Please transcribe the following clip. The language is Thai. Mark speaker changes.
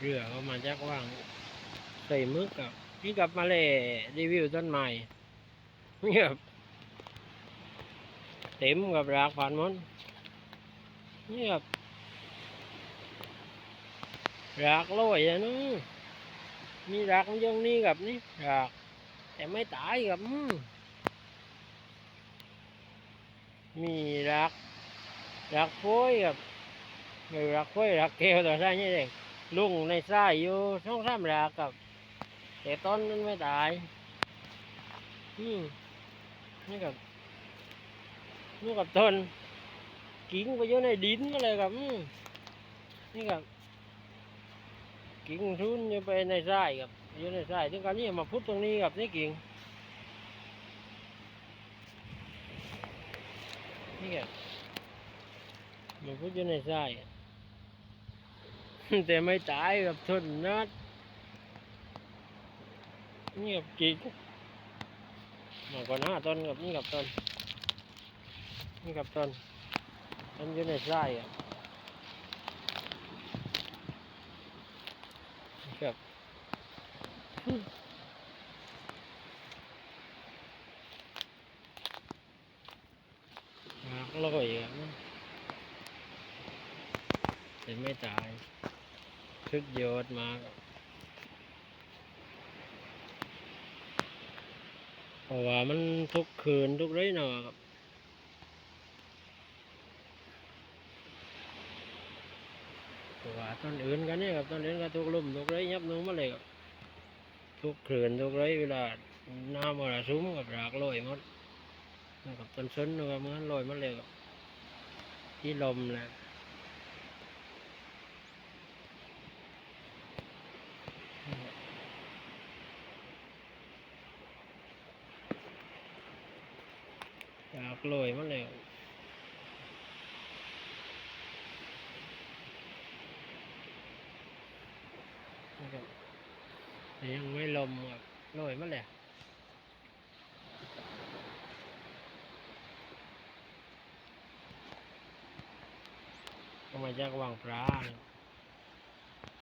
Speaker 1: เรือเขามาจากว่าง ใส่มึกกับนี่กับมาเลยรีวิวต้นไม้นี่ครับเต็มกับรากผ่านมดนี่ครับรากลอยอะนู้มีรากมันยังนี่กับนี่ราก แต่ไม่ตายกับมีรักรักโฟ้ยกับไม่รักโฟ้ยรักเกลตัวใช่นี่เอง ลุงในไส้อยู่ช่องสามรักกับแต่ต้นมันไม่ตาย อืมนี่กับนี่กับต้นกิ่งไปอยู่ในดินก็เลยกับนี่กับกิ่งทุนอยู่ไปในไส้กับอยู่ในไส้ถึงการนี้มาพุดตรงนี้กับนี่กิ่งนี่ไงมาพุดอยู่ในไส้ แต่ไม่ตายกับทนนัดนี่กับกิ่งมาก่อนห้าต้นกับนี่กับต้นนี่กับต้นต้นอยู่ในไส้อะนี่กับหากลอยอะนะแต่ไม่ตาย ชุดยอดมากเพราะว่ามันทุกคืนทุกไรหนอครับเพราะว่าต้นอื่นกันเนี่ยครับต้นอื่นก็ทุกลุ่มทุกไรยับนึงมาเลยครับทุกคืนทุกไรเวลาน้ำมรสุมกับรากลอยมดกับต้นสนนะครับมันลอยมาเลยครับที่ลมแหละ อากลอยมาเลยครับนะครับยังไม่ลมครับลอยมาเลยก็มาจากวางปลาเนี่ย